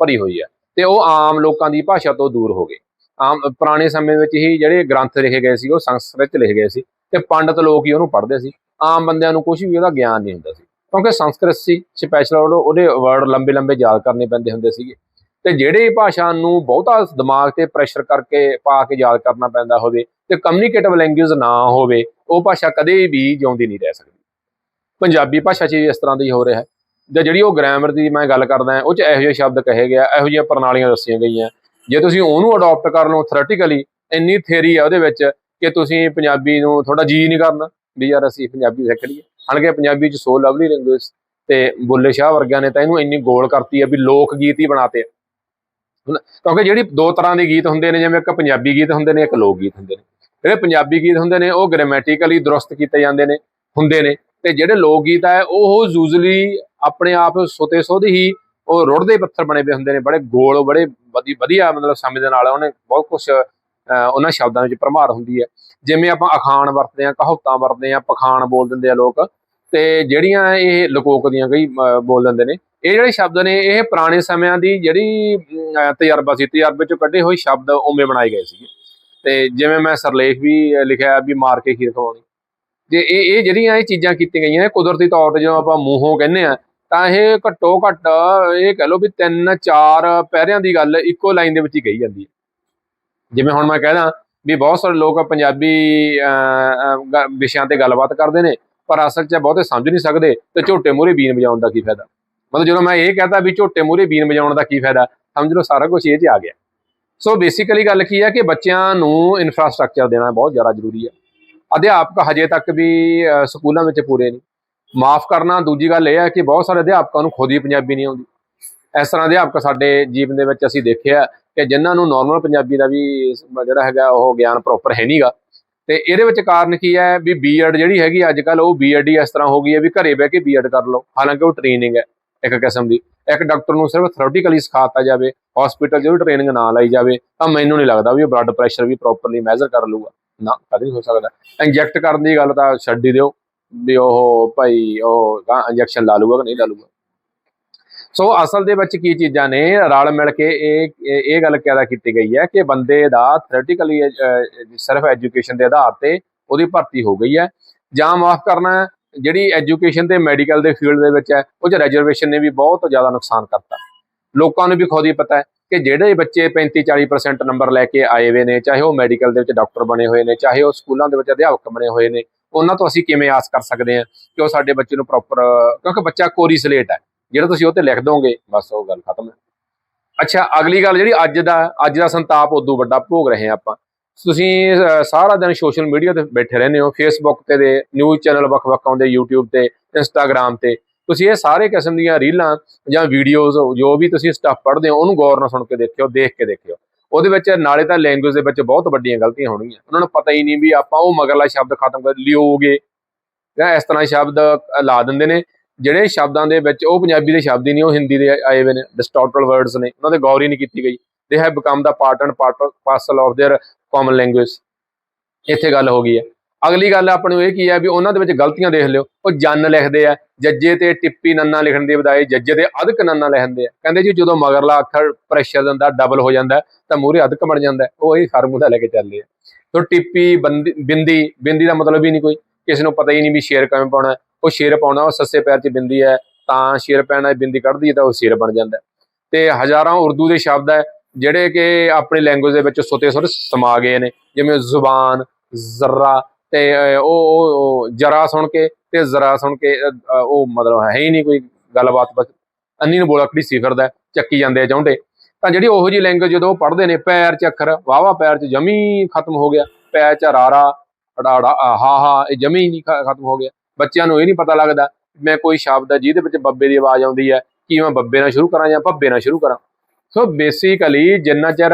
ਭਰੀ ਹੋਈ ਹੈ ਤੇ ਉਹ ਆਮ ਲੋਕਾਂ ਦੀ ਭਾਸ਼ਾ ਤੋਂ ਦੂਰ ਹੋ ਗਏ। ਆਮ ਪੁਰਾਣੇ ਸਮੇਂ ਵਿੱਚ ਹੀ ਜਿਹੜੇ ਗ੍ਰੰਥ ਲਿਖੇ ਗਏ ਸੀ, ਉਹ ਸੰਸਕ੍ਰਿਤ 'ਚ ਲਿਖੇ ਗਏ ਸੀ ਤੇ ਪੰਡਤ ਲੋਕ ਹੀ ਉਹਨੂੰ ਪੜ੍ਹਦੇ ਸੀ। ਆਮ ਬੰਦਿਆਂ ਨੂੰ ਕੁਝ ਵੀ ਉਹਦਾ ਗਿਆਨ ਨਹੀਂ ਹੁੰਦਾ ਸੀ। ਕਿਉਂਕਿ ਸੰਸਕ੍ਰਿਤ ਸੀ ਸਪੈਸ਼ਲ ਉਹਦੇ ਵਰਡ ਲੰਬੇ ਲੰਬੇ ਯਾਦ ਕਰਨੇ ਪੈਂਦੇ ਹੁੰਦੇ ਸੀਗੇ। ਤੇ ਜਿਹੜੇ ਭਾਸ਼ਾ ਨੂੰ ਬਹੁਤਾ ਦਿਮਾਗ ਤੇ ਪ੍ਰੈਸ਼ਰ ਕਰਕੇ ਪਾ ਕੇ ਯਾਦ ਕਰਨਾ ਪੈਂਦਾ ਹੋਵੇ ਤੇ ਕਮਿਊਨੀਕੇਟਿਵ ਲੈਂਗੁਏਜ ਨਾ ਹੋਵੇ, ਉਹ ਭਾਸ਼ਾ ਕਦੇ ਵੀ ਜਿਉਂਦੀ ਨਹੀਂ ਰਹਿ ਸਕਦੀ। ਪੰਜਾਬੀ ਭਾਸ਼ਾ 'ਚ ਵੀ ਇਸ ਤਰ੍ਹਾਂ ਦਾ ਹੀ ਹੋ ਰਿਹਾ ਹੈ। ਜਾਂ ਜਿਹੜੀ ਉਹ ਗ੍ਰਾਮਰ ਦੀ ਮੈਂ ਗੱਲ ਕਰਦਾ ਉਹ 'ਚ ਇਹੋ ਜਿਹੇ ਸ਼ਬਦ ਕਹੇ ਗਿਆ ਇਹੋ ਜਿਹੀਆਂ ਪ੍ਰਣਾਲੀਆਂ ਦੱਸੀਆਂ ਗਈਆਂ। ਜੇ ਤੁਸੀਂ ਉਹਨੂੰ ਅਡਾਪਟ ਕਰ ਲਓ ਥਿਓਰੈਟੀਕਲੀ ਇੰਨੀ ਥਿਅਰੀ ਹੈ ਉਹਦੇ ਵਿੱਚ ਕਿ ਤੁਸੀਂ ਪੰਜਾਬੀ ਨੂੰ ਥੋੜਾ ਜੀ ਨਹੀਂ ਕਰਨਾ ਵੀ ਯਾਰ ਅਸੀਂ ਪੰਜਾਬੀ ਸਿੱਖ ਲਈਏ। ਹਾਲਾਂਕਿ ਪੰਜਾਬੀ 'ਚ ਸੋ ਲਵਲੀ ਲੈਂਗੁਏਜ ਤੇ ਬੁੱਲੇ ਸ਼ਾਹ ਵਰਗਿਆਂ ਨੇ ਤਾਂ ਇਹਨੂੰ ਇੰਨੀ ਗੋਲ ਕਰਤੀ ਹੈ ਵੀ ਲੋਕ ਗੀਤ ਹੀ ਬਣਾਤੇ ਹੁਣ ਕਿਉਂਕਿ ਜਿਹੜੀ ਦੋ ਤਰ੍ਹਾਂ ਦੇ ਗੀਤ ਹੁੰਦੇ ਨੇ, ਜਿਵੇਂ ਇੱਕ ਪੰਜਾਬੀ ਗੀਤ ਹੁੰਦੇ ਨੇ, ਇੱਕ ਲੋਕ ਗੀਤ ਹੁੰਦੇ ਨੇ। ਜਿਹੜੇ ਪੰਜਾਬੀ ਗੀਤ ਹੁੰਦੇ ਨੇ, ਉਹ ਗ੍ਰਾਮੈਟਿਕਲੀ ਦਰੁਸਤ ਕੀਤੇ ਜਾਂਦੇ ਨੇ, ਹੁੰਦੇ ਨੇ। ਤੇ ਜਿਹੜੇ ਲੋਕ ਗੀਤ ਆ, ਉਹ ਯੂਜ਼ਲੀ ਆਪਣੇ ਆਪ ਸੁਤੇ ਸੋਧ ਹੀ ਉਹ ਰੁੜਦੇ ਪੱਥਰ ਬਣੇ ਪਏ ਹੁੰਦੇ ਨੇ, ਬੜੇ ਗੋਲ, ਬੜੇ ਵਧੀ- ਵਧੀਆ ਮਤਲਬ ਸਮੇਂ ਦੇ ਨਾਲ ਉਹਨੇ ਬਹੁਤ ਕੁਝ ਉਹਨਾਂ ਸ਼ਬਦਾਂ ਵਿੱਚ ਭਰਮਾਰ ਹੁੰਦੀ ਹੈ। ਜਿਵੇਂ ਆਪਾਂ ਅਖਾਣ ਵਰਤਦੇ ਆ ਕਹਾਵਤਾਂ ਵਰਤਦੇ ਆ ਪਖਾਣ ਬੋਲ ਦਿੰਦੇ ਆ ਲੋਕ, ਤੇ ਜਿਹੜੀਆਂ ਇਹ ਲਕੋਕ ਦੀਆਂ ਕਈ ਬੋਲ ਦਿੰਦੇ ਨੇ, ਇਹ ਜਿਹੜੇ ਸ਼ਬਦ ਨੇ, ਇਹ ਪੁਰਾਣੇ ਸਮਿਆਂ ਦੀ ਜਿਹੜੀ ਤਜਰਬਾ ਸੀ, ਤਜਰਬੇ ਚੋਂ ਕੱਢੇ ਹੋਏ ਸ਼ਬਦ ਉਵੇਂ ਬਣਾਏ ਗਏ ਸੀਗੇ। ਤੇ ਜਿਵੇਂ ਮੈਂ ਸਰਲੇਖ ਵੀ ਲਿਖਿਆ ਵੀ ਮਾਰ ਕੇ ਖੀਰ ਖਵਾਉਣੀ। ਜੇ ਇਹ ਇਹ ਜਿਹੜੀਆਂ ਇਹ ਚੀਜ਼ਾਂ ਕੀਤੀਆਂ ਗਈਆਂ ਨੇ, ਕੁਦਰਤੀ ਤੌਰ ਤੇ ਜਦੋਂ ਆਪਾਂ ਮੂੰਹੋਂ ਕਹਿੰਦੇ ਆ ਤਾਂ ਇਹ ਘੱਟੋ ਘੱਟ ਇਹ ਕਹਿ ਲਓ ਵੀ ਤਿੰਨ, ਚਾਰ ਪਹਿਰਿਆਂ ਦੀ ਗੱਲ ਇੱਕੋ ਲਾਈਨ ਦੇ ਵਿੱਚ ਹੀ ਕਹੀ ਜਾਂਦੀ ਹੈ। ਜਿਵੇਂ ਹੁਣ ਮੈਂ ਕਹਿਦਾ ਵੀ ਬਹੁਤ ਸਾਰੇ ਲੋਕ ਪੰਜਾਬੀ ਵਿਸ਼ਿਆਂ ਤੇ ਗੱਲਬਾਤ ਕਰਦੇ ਨੇ, ਪਰ ਅਸਲ 'ਚ ਬਹੁਤੇ ਸਮਝ ਨਹੀਂ ਸਕਦੇ ਤੇ ਝੋਟੇ ਮੂਹਰੇ ਬੀਨ ਵਜਾਉਣ ਦਾ ਕੀ ਫਾਇਦਾ? ਮਤਲਬ ਜਦੋਂ ਮੈਂ ਇਹ ਕਹਤਾ ਵੀ ਝੋਟੇ ਮੂਹਰੇ ਬੀਨ ਵਜਾਉਣ ਦਾ ਕੀ ਫਾਇਦਾ, ਸਮਝ ਲਓ ਸਾਰਾ ਕੁਝ ਇਹ 'ਚ ਆ ਗਿਆ। ਸੋ ਬੇਸਿਕਲੀ ਗੱਲ ਕੀ ਹੈ ਕਿ ਬੱਚਿਆਂ ਨੂੰ ਇਨਫਰਾਸਟ੍ਰਕਚਰ ਦੇਣਾ ਬਹੁਤ ਜ਼ਿਆਦਾ ਜ਼ਰੂਰੀ ਹੈ। ਅਧਿਆਪਕ ਹਜੇ ਤੱਕ ਵੀ ਸਕੂਲਾਂ ਵਿੱਚ ਪੂਰੇ ਨਹੀਂ। ਮਾਫ ਕਰਨਾ, ਦੂਜੀ ਗੱਲ ਇਹ ਹੈ ਕਿ ਬਹੁਤ ਸਾਰੇ ਅਧਿਆਪਕਾਂ ਨੂੰ ਖੁਦ ਹੀ ਪੰਜਾਬੀ ਨਹੀਂ ਆਉਂਦੀ। ਇਸ ਤਰ੍ਹਾਂ ਅਧਿਆਪਕ ਸਾਡੇ ਜੀਵਨ ਦੇ ਵਿੱਚ ਅਸੀਂ ਦੇਖਿਆ ਕਿ ਜਿਨ੍ਹਾਂ ਨੂੰ ਨਾਰਮਲ ਪੰਜਾਬੀ ਦਾ ਵੀ ਜਿਹੜਾ ਹੈਗਾ ਉਹ ਗਿਆਨ ਪ੍ਰੋਪਰ ਹੈ ਨਹੀਂਗਾ ਤੇ ਇਹਦੇ ਵਿੱਚ ਕਾਰਨ ਕੀ ਹੈ ਵੀ ਬੀਐਡ ਜਿਹੜੀ ਹੈਗੀ ਅੱਜ ਕੱਲ ਉਹ ਬੀਐਡ ਹੀ ਇਸ ਤਰ੍ਹਾਂ ਹੋ ਗਈ ਹੈ ਵੀ ਘਰੇ ਬਹਿ ਕੇ ਬੀਐਡ ਕਰ ਲਓ। ਹਾਲਾਂਕਿ ਉਹ ਟ੍ਰੇਨਿੰਗ ਹੈ ਇੱਕ ਕਿਸਮ ਦੀ। ਇੱਕ ਡਾਕਟਰ ਨੂੰ ਸਿਰਫ ਥਿਓਰਟੀਕਲੀ ਸਿਖਾਤਾ ਜਾਵੇ ਹਸਪੀਟਲ 'ਚ ਵੀ ਟ੍ਰੇਨਿੰਗ ਨਾ ਲਈ ਜਾਵੇ, ਤਾਂ ਮੈਨੂੰ ਨਹੀਂ ਲੱਗਦਾ ਵੀ ਉਹ ਬਲੱਡ ਪ੍ਰੈਸ਼ਰ ਵੀ ਪ੍ਰੋਪਰਲੀ ਮੈਜ਼ਰ ਕਰ ਲੂਗਾ ਨਾ, ਕਦੇ ਨਹੀਂ ਹੋ ਸਕਦਾ। ਇੰਜੈਕਟ ਕਰਨ ਦੀ ਗੱਲ ਤਾਂ ਛੱਡ ਹੀ ਦਿਓ। ਵੀ ਉਹ ਭਾਈ ਉਹ ਇੰਜੈਕਸ਼ਨ ਲਾ ਲੂਗਾ ਕਿ ਨਹੀਂ ਲਾ ਲੂਗਾ ਸੋ ਅਸਲ ਦੇ ਵਿੱਚ ਕੀ ਚੀਜ਼ਾਂ ਨੇ, ਰਲ ਮਿਲ ਕੇ ਇਹ ਇਹ ਗੱਲ ਕਿਆਦਾ ਕੀਤੀ ਗਈ ਹੈ ਕਿ ਬੰਦੇ ਦਾ ਥਿਓਰਟੀਕਲੀ ਸਿਰਫ ਐਜੂਕੇਸ਼ਨ ਦੇ ਆਧਾਰ ਤੇ ਉਹਦੀ ਭਰਤੀ ਹੋ ਗਈ ਹੈ। ਜਾਂ ਮਾਫ ਕਰਨਾ, ਜਿਹੜੀ ਐਜੂਕੇਸ਼ਨ ਤੇ ਮੈਡੀਕਲ ਦੇ ਫੀਲਡ ਦੇ ਵਿੱਚ ਹੈ, ਉਹ 'ਚ ਰਿਜ਼ਰਵੇਸ਼ਨ ਨੇ ਵੀ ਬਹੁਤ ਜ਼ਿਆਦਾ ਨੁਕਸਾਨ ਕਰਤਾ। ਲੋਕਾਂ ਨੂੰ ਵੀ ਖੁਦ ਹੀ ਪਤਾ ਹੈ ਕਿ ਜਿਹੜੇ ਬੱਚੇ 35 40% ਨੰਬਰ ਲੈ ਕੇ ਆਏ ਹੋਏ ਨੇ, ਚਾਹੇ ਉਹ ਮੈਡੀਕਲ ਦੇ ਵਿੱਚ ਡਾਕਟਰ ਬਣੇ ਹੋਏ ਨੇ, ਚਾਹੇ ਉਹ ਸਕੂਲਾਂ ਦੇ ਵਿੱਚ ਅਧਿਆਪਕ ਬਣੇ ਹੋਏ ਨੇ ਉਹਨਾਂ ਤੋਂ ਅਸੀਂ ਕਿਵੇਂ ਆਸ ਕਰ ਸਕਦੇ ਹਾਂ ਕਿ ਉਹ ਸਾਡੇ ਬੱਚੇ ਨੂੰ ਪ੍ਰੋਪਰ ਕਿਉਂਕਿ ਬੱਚਾ ਕੋਰੀ ਸਲੇਟ ਹੈ। ਜਿਹੜਾ ਤੁਸੀਂ ਉਹ ਤੇ ਲਿਖ ਦੋਗੇ, ਬਸ ਉਹ ਗੱਲ ਖਤਮ ਹੈ। ਅੱਛਾ, ਅਗਲੀ ਗੱਲ ਜਿਹੜੀ ਅੱਜ ਦਾ ਅੱਜ ਦਾ ਸੰਤਾਪ ਉਦੋਂ ਵੱਡਾ ਭੋਗ ਰਹੇ ਹਾਂ ਆਪਾਂ। ਤੁਸੀਂ ਸਾਰਾ ਦਿਨ ਸੋਸ਼ਲ ਮੀਡੀਆ ਤੇ ਬੈਠੇ ਰਹਿੰਦੇ ਹੋ ਫੇਸਬੁੱਕ ਤੇ ਦੇ ਨਿਊਜ਼ ਚੈਨਲ ਵੱਖ-ਵੱਖ ਆਉਂਦੇ, YouTube ਤੇ ਇੰਸਟਾਗ੍ਰam ਤੇ। ਤੁਸੀਂ ਇਹ ਸਾਰੇ ਕਿਸਮ ਦੀਆਂ ਰੀਲਾਂ ਜਾਂ ਵੀਡੀਓਜ਼ ਜੋ ਵੀ ਤੁਸੀਂ ਸਟੱਫ ਪੜ੍ਹਦੇ ਹੋ, ਉਹਨੂੰ ਗੌਰ ਨਾਲ ਸੁਣ ਕੇ ਦੇਖਿਓ, ਦੇਖ ਕੇ ਦੇਖਿਓ। ਉਹਦੇ ਵਿੱਚ ਨਾਲੇ ਤਾਂ ਲੈਂਗੁਏਜ ਦੇ ਵਿੱਚ ਬਹੁਤ ਵੱਡੀਆਂ ਗਲਤੀਆਂ ਹੋਣਗੀਆਂ ਉਹਨਾਂ ਨੂੰ ਪਤਾ ਹੀ ਨਹੀਂ ਵੀ ਆਪਾਂ ਉਹ ਮਗਰਲਾ ਸ਼ਬਦ ਖਤਮ ਕਰ ਲਿਓਗੇ ਜਾਂ ਇਸ ਤਰ੍ਹਾਂ ਦੇ ਸ਼ਬਦ ਅ, ਲਾ ਦਿੰਦੇ ਨੇ ਜਿਹੜੇ ਸ਼ਬਦਾਂ ਦੇ ਵਿੱਚ ਉਹ ਪੰਜਾਬੀ ਦੇ ਸ਼ਬਦ ਹੀ ਨਹੀਂ ਉਹ ਹਿੰਦੀ ਦੇ ਆਏ ਹੋਏ ਨੇ ਡਿਸਟੋਰਟਡ ਵਰਡਸ ਨੇ ਉਹਨਾਂ ਤੇ ਗੌਰ ਹੀ ਨਹੀਂ ਕੀਤੀ ਗਈ they have become the part and parcel of their common language ਇੱਥੇ ਗੱਲ ਹੋ ਗਈ ਹੈ ਅਗਲੀ ਗੱਲ ਆਪਾਂ ਨੂੰ ਇਹ ਕੀ ਹੈ ਵੀ ਉਹਨਾਂ ਦੇ ਵਿੱਚ ਗਲਤੀਆਂ ਦੇਖ ਲਿਓ, ਉਹ ਜੰਨ ਲਿਖਦੇ ਆ, ਜੱਜੇ ਤੇ ਟਿੱਪੀ ਨੰਨਾ ਲਿਖਣ ਦੀ ਬਜਾਏ ਜੱਜੇ ਤੇ ਅਧਕ ਨੰਨਾ ਲਿਖਦੇ ਆ ਕਹਿੰਦੇ ਜੀ ਜਦੋਂ ਮਗਰਲਾ ਅੱਖਰ ਪ੍ਰੈਸ਼ਰ ਦਿੰਦਾ ਡਬਲ ਹੋ ਜਾਂਦਾ, ਤਾਂ ਮੂਹਰੇ ਅਧਕ ਬਣ ਜਾਂਦਾ, ਉਹ ਇਹ ਫਾਰਮੂਲਾ ਲੈ ਕੇ ਚੱਲਦੇ ਆ ਤੋ ਟਿੱਪੀ ਬੰਦੀ, ਬਿੰਦੀ ਬਿੰਦੀ ਦਾ ਮਤਲਬ ਹੀ ਨਹੀਂ ਕੋਈ, ਕਿਸੇ ਨੂੰ ਪਤਾ ਹੀ ਨਹੀਂ ਵੀ ਸ਼ੇਰ ਕਿਵੇਂ ਪਾਉਣਾ, ਉਹ ਸ਼ੇਰ ਪਾਉਣਾ, ਉਹ ਸੱਸੇ ਪੈਰ 'ਚ ਬਿੰਦੀ ਹੈ, ਤਾਂ ਸ਼ੇਰ ਪੈਣਾ, ਬਿੰਦੀ ਕੱਢਦੀ ਹੈ ਤਾਂ ਉਹ ਸ਼ੇਰ ਬਣ ਜਾਂਦਾ ਹੈ। ਤੇ ਹਜ਼ਾਰਾਂ ਉਰਦੂ ਦੇ ਸ਼ਬਦ ਹੈ, ਜਿਹੜੇ ਕਿ ਆਪਣੀ ਲੈਂਗੁਏਜ ਦੇ ਵਿੱਚ ਸੁੱਤੇ ਸੁਰ ਸਮਾ ਗਏ ਨੇ, ਜਿਵੇਂ ਜ਼ੁਬਾਨ ਜ਼ਰਾ ਤੇ ਉਹ, ਉਹ- ਉਹ ਜਰਾ ਸੁਣ ਕੇ ਤੇ ਜ਼ਰਾ ਸੁਣ ਕੇ ਉਹ ਮਤਲਬ ਹੈ ਹੀ ਨਹੀਂ ਕੋਈ ਗੱਲਬਾਤ, ਬਸ ਅੰਨੀ ਨੂੰ ਬੋਲਕੜੀ ਸੀ ਫਿਰਦਾ ਚੱਕੀ ਜਾਂਦੇ ਆ ਚਾਹੁੰਦੇ ਤਾਂ ਜਿਹੜੀ ਉਹੋ ਜੀ ਲੈਂਗੁਏਜ ਜਦੋਂ ਉਹ ਪੜ੍ਹਦੇ ਨੇ, ਪੈਰ 'ਚ ਅੱਖਰ ਵਾਵਾ ਪੈਰ 'ਚ ਜਮੀ ਖਤਮ ਹੋ ਗਿਆ। ਪੈਰ 'ਚ ਰਾਰਾ ਅੜਾੜਾ ਹਾ ਹਾ, ਇਹ ਜਮੀ ਨਹੀਂ ਖ- ਖਤਮ ਹੋ ਗਿਆ। ਬੱਚਿਆਂ ਨੂੰ ਇਹ ਨਹੀਂ ਪਤਾ ਲੱਗਦਾ ਮੈਂ ਕੋਈ ਸ਼ਬਦ ਹੈ ਜਿਹਦੇ ਵਿੱਚ ਬੱਬੇ ਦੀ ਆਵਾਜ਼ ਆਉਂਦੀ ਹੈ ਕਿ ਮੈਂ ਬੱਬੇ ਨਾਲ ਸ਼ੁਰੂ ਕਰਾਂ ਜਾਂ ਭੱਬੇ ਨਾਲ ਸ਼ੁਰੂ ਕਰਾਂ। ਸੋ ਬੇਸਿਕਲੀ ਜਿੰਨਾ ਚਿਰ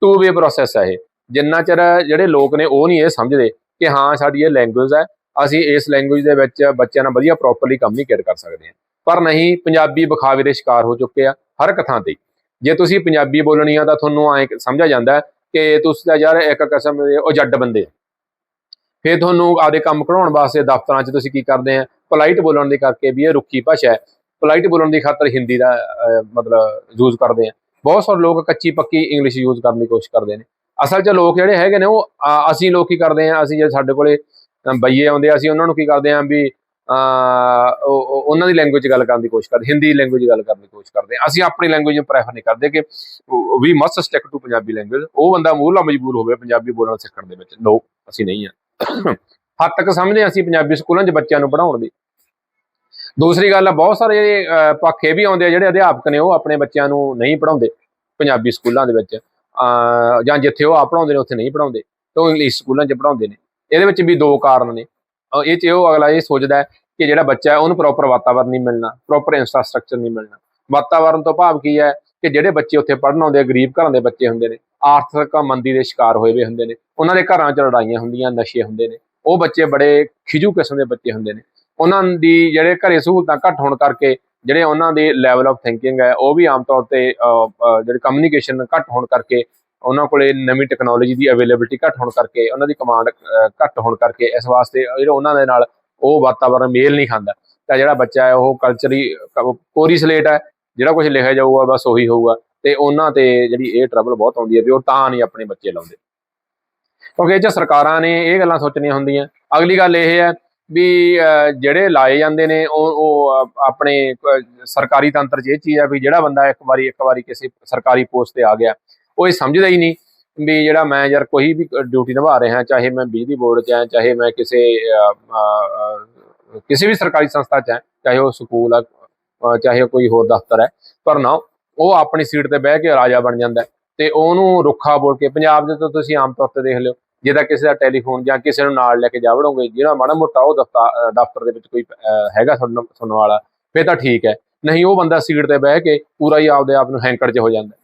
ਟੂ ਵੇ ਪ੍ਰੋਸੈਸ ਹੈ ਇਹ, ਜਿੰਨਾ ਚਿਰ ਜਿਹੜੇ ਲੋਕ ਨੇ ਉਹ ਨਹੀਂ ਇਹ ਸਮਝਦੇ ਕਿ ਹਾਂ, ਸਾਡੀ ਇਹ ਲੈਂਗੁਏਜ ਹੈ, ਅਸੀਂ ਇਸ ਲੈਂਗੁਏਜ ਦੇ ਵਿੱਚ ਬੱਚਿਆਂ ਨਾਲ ਵਧੀਆ ਪ੍ਰੋਪਰਲੀ ਕਮਿਊਨੀਕੇਟ ਕਰ ਸਕਦੇ ਹਾਂ। ਪਰ ਨਹੀਂ, ਪੰਜਾਬੀ ਵਿਖਾਵੇ ਦੇ ਸ਼ਿਕਾਰ ਹੋ ਚੁੱਕੇ ਆ, ਹਰ ਇੱਕ ਤੇ। ਜੇ ਤੁਸੀਂ ਪੰਜਾਬੀ ਬੋਲਣੀ ਆ, ਤਾਂ ਤੁਹਾਨੂੰ ਐ ਸਮਝਿਆ ਜਾਂਦਾ ਕਿ ਤੁਸੀਂ ਤਾਂ ਯਾਰ ਇੱਕ ਕਿਸਮ ਦੇ ਉਹ ਜੱਟ ਬੰਦੇ ਫਿਰ ਤੁਹਾਨੂੰ ਆਪਦੇ ਕੰਮ ਕਢਾਉਣ ਵਾਸਤੇ ਦਫ਼ਤਰਾਂ 'ਚ ਤੁਸੀਂ ਕੀ ਕਰਦੇ ਆ? ਪੋਲਾਈਟ ਬੋਲਣ ਦੇ ਕਰਕੇ ਵੀ ਇਹ ਰੁੱਖੀ ਭਾਸ਼ਾ ਹੈ। ਪੋਲਾਈਟ ਬੋਲਣ ਦੀ ਖਾਤਰ ਹਿੰਦੀ ਦਾ ਮਤਲਬ ਯੂਜ਼ ਕਰਦੇ ਆ। ਬਹੁਤ ਸਾਰੇ ਲੋਕ ਕੱਚੀ ਪੱਕੀ ਇੰਗਲਿਸ਼ ਯੂਜ਼ ਕਰਨ ਦੀ ਕੋਸ਼ਿਸ਼ ਕਰਦੇ ਨੇ। ਅਸਲ 'ਚ ਲੋਕ ਜਿਹੜੇ ਹੈਗੇ ਨੇ ਉਹ ਅਸੀਂ ਲੋਕ ਕੀ ਕਰਦੇ ਆ ਅਸੀਂ ਜੇ ਸਾਡੇ ਕੋਲੇ ਬਈਏ ਆਉਂਦੇ ਆ ਅਸੀਂ ਉਹਨਾਂ ਨੂੰ ਕੀ ਕਰਦੇ ਆ ਵੀ ਉਹਨਾਂ ਦੀ ਲੈਂਗੁਏਜ 'ਚ ਗੱਲ ਕਰਨ ਦੀ ਕੋਸ਼ਿਸ਼ ਕਰਦੇ ਹਿੰਦੀ ਲੈਂਗੁਏਜ ਗੱਲ ਕਰਨ ਦੀ ਕੋਸ਼ਿਸ਼ ਕਰਦੇ ਆ ਅਸੀਂ ਆਪਣੀ ਲੈਂਗੁਏਜ ਨੂੰ ਪ੍ਰੈਫਰ ਨਹੀਂ ਕਰਦੇ ਕਿ we must stick to Punjabi language ਉਹ ਬੰਦਾ ਮੂਹਲਾ ਮਜਬੂਰ ਹੋਵੇ ਪੰਜਾਬੀ ਬੋਲਣ ਸਿੱਖਣ ਦੇ ਵਿੱਚ। ਨੋ ਅਸੀਂ ਨਹੀਂ ਆ ਹੱਦ ਤੱਕ ਸਮਝਦੇ ਹਾਂ ਅਸੀਂ ਪੰਜਾਬੀ ਸਕੂਲਾਂ 'ਚ ਬੱਚਿਆਂ ਨੂੰ ਪੜ੍ਹਾਉਣ ਦੀ। ਦੂਸਰੀ ਗੱਲ ਆ ਬਹੁਤ ਸਾਰੇ ਅਹ, ਵੀ ਆਉਂਦੇ ਆ ਜਿਹੜੇ ਅਧਿਆਪਕ ਨੇ ਉਹ ਆਪਣੇ ਬੱਚਿਆਂ ਨੂੰ ਨਹੀਂ ਪੜ੍ਹਾਉਂਦੇ ਪੰਜਾਬੀ ਸਕੂਲਾਂ ਦੇ ਵਿੱਚ। ਜਾਂ ਜਿੱਥੇ ਉਹ ਆਪ ਪੜ੍ਹਾਉਂਦੇ ਨੇ, ਉੱਥੇ ਨਹੀਂ ਪੜ੍ਹਾਉਂਦੇ, ਤੇ ਉਹ ਇੰਗਲਿਸ਼ ਸਕੂਲਾਂ 'ਚ ਪੜ੍ਹਾਉਂਦੇ ਨੇ। ਇਹਦੇ ਵਿੱਚ ਵੀ ਦੋ ਕਾਰਨ ਨੇ। ਇਹ 'ਚ ਉਹ ਅਗਲਾ ਇਹ ਸੋਚਦਾ ਹੈ ਕਿ ਜਿਹੜਾ ਬੱਚਾ ਹੈ, ਉਹਨੂੰ ਪ੍ਰੋਪਰ ਵਾਤਾਵਰਨ ਨਹੀਂ ਮਿਲਣਾ ਪ੍ਰੋਪਰ ਇਨਫਰਾਸਟ੍ਰਕਚਰ ਨਹੀਂ ਮਿਲਣਾ। ਵਾਤਾਵਰਨ ਤੋਂ ਭਾਵ ਕੀ ਹੈ ਕਿ ਜਿਹੜੇ ਬੱਚੇ ਉੱਥੇ ਪੜ੍ਹਨ ਆਉਂਦੇ ਆ, ਗਰੀਬ ਘਰਾਂ ਦੇ ਬੱਚੇ ਹੁੰਦੇ ਨੇ, ਆਰਥਿਕ ਮੰਦੀ ਦੇ ਸ਼ਿਕਾਰ ਹੋਏ ਹੋਏ ਹੁੰਦੇ ਨੇ, ਉਹਨਾਂ ਦੇ ਘਰਾਂ 'ਚ ਲੜਾਈਆਂ ਹੁੰਦੀਆਂ, ਨਸ਼ੇ ਹੁੰਦੇ ਨੇ। ਉਹ ਬੱਚੇ ਬੜੇ ਖਿਜੂ ਕਿਸਮ ਦੇ ਬੱਚੇ ਹੁੰਦੇ ਨੇ। ਉਹਨਾਂ ਦੀ ਜਿਹੜੇ ਘਰੇ ਸਹੂਲਤਾਂ ਘੱਟ ਹੋਣ ਕਰਕੇ ਜਿਹੜੇ ਉਹਨਾਂ ਦੇ ਲੈਵਲ ਆਫ ਥਿੰਕਿੰਗ ਹੈ, ਉਹ ਵੀ ਆਮ ਤੌਰ ਤੇ ਜਿਹੜੇ ਕਮਿਊਨੀਕੇਸ਼ਨ ਘੱਟ ਹੋਣ ਕਰਕੇ, ਉਹਨਾਂ ਕੋਲੇ ਨਵੀਂ ਟੈਕਨੋਲੋਜੀ ਦੀ ਅਵੇਲੇਬਿਲਟੀ ਘੱਟ ਹੋਣ ਕਰਕੇ, ਉਹਨਾਂ ਦੀ ਕਮਾਂਡ ਘੱਟ ਹੋਣ ਕਰਕੇ, ਇਸ ਵਾਸਤੇ ਜਿਹੜਾ ਉਹਨਾਂ ਦੇ ਨਾਲ ਉਹ ਵਾਤਾਵਰਨ ਮੇਲ ਨਹੀਂ ਖਾਂਦਾ। ਤਾਂ ਜਿਹੜਾ ਬੱਚਾ ਹੈ, ਉਹ ਕਲਚਰੀ ਕੋਰੀ ਸਲੇਟ ਹੈ, ਜਿਹੜਾ ਕੁਝ ਲਿਖਿਆ ਜਾਊਗਾ, ਬਸ ਉਹੀ ਹੋਊਗਾ। ਤੇ ਉਹਨਾਂ ਤੇ ਜਿਹੜੀ ਇਹ ਟਰਬਲ ਬਹੁਤ ਆਉਂਦੀ ਹੈ ਵੀ ਉਹ ਤਾਂ ਨਹੀਂ ਆਪਣੇ ਬੱਚੇ ਲਾਉਂਦੇ। ਕਿਉਂਕਿ ਇਹ 'ਚ ਸਰਕਾਰਾਂ ਨੇ ਇਹ ਗੱਲਾਂ ਸੋਚਣੀਆਂ ਹੁੰਦੀਆਂ। ਅਗਲੀ ਗੱਲ ਇਹ ਹੈ ਵੀ ਜਿਹੜੇ ਲਾਏ ਜਾਂਦੇ ਨੇ, ਉਹ ਉਹ ਆਪਣੇ ਸਰਕਾਰੀ ਤੰਤਰ 'ਚ ਇਹ ਚੀਜ਼ ਆ ਵੀ ਜਿਹੜਾ ਬੰਦਾ ਇੱਕ ਵਾਰੀ ਇੱਕ ਵਾਰੀ ਕਿਸੇ ਸਰਕਾਰੀ ਪੋਸਟ ਤੇ ਆ ਗਿਆ, ਉਹ ਇਹ ਸਮਝਦਾ ਹੀ ਨਹੀਂ ਵੀ ਜਿਹੜਾ ਮੈਂ ਯਾਰ ਕੋਈ ਵੀ ਡਿਊਟੀ ਨਿਭਾ ਰਿਹਾ, ਚਾਹੇ ਮੈਂ ਬਿਜਲੀ ਬੋਰਡ 'ਚ ਹਾਂ ਚਾਹੇ ਮੈਂ ਕਿਸੇ ਕਿਸੇ ਵੀ ਸਰਕਾਰੀ ਸੰਸਥਾ 'ਚ ਹਾਂ ਚਾਹੇ ਉਹ ਸਕੂਲ ਆ ਚਾਹੇ ਉਹ ਕੋਈ ਹੋਰ ਦਫ਼ਤਰ ਹੈ, ਪਰ ਨਾ, ਉਹ ਆਪਣੀ ਸੀਟ ਤੇ ਬਹਿ ਕੇ ਰਾਜਾ ਬਣ ਜਾਂਦਾ ਹੈ ਤੇ ਉਹਨੂੰ ਰੁੱਖਾ ਬੋਲ ਕੇ, ਪੰਜਾਬ ਦੇ ਤਾਂ ਤੁਸੀਂ ਆਮ ਤੌਰ ਤੇ ਦੇਖ ਲਿਓ ਜੇ ਕਿਸੇ ਦਾ ਟੈਲੀਫੋਨ ਜਾਂ ਕਿਸੇ ਨੂੰ ਨਾਲ ਲੈ ਕੇ ਜਾ ਵੜੋਗੇ ਜਿਹੜਾ ਮਾੜਾ ਮੋਟਾ ਉਹ ਦਫ਼ਤਰ ਦਫ਼ਤਰ ਦੇ ਵਿੱਚ ਕੋਈ ਹੈਗਾ ਸੁਣਨ ਸੁਣਨ ਵਾਲਾ, ਫਿਰ ਤਾਂ ਠੀਕ ਹੈ। ਨਹੀਂ, ਉਹ ਬੰਦਾ ਸੀਟ ਤੇ ਬਹਿ ਕੇ ਪੂਰਾ ਹੀ ਆਪਦੇ ਆਪ ਨੂੰ ਹੈਂਕੜ 'ਚ ਹੋ ਜਾਂਦਾ।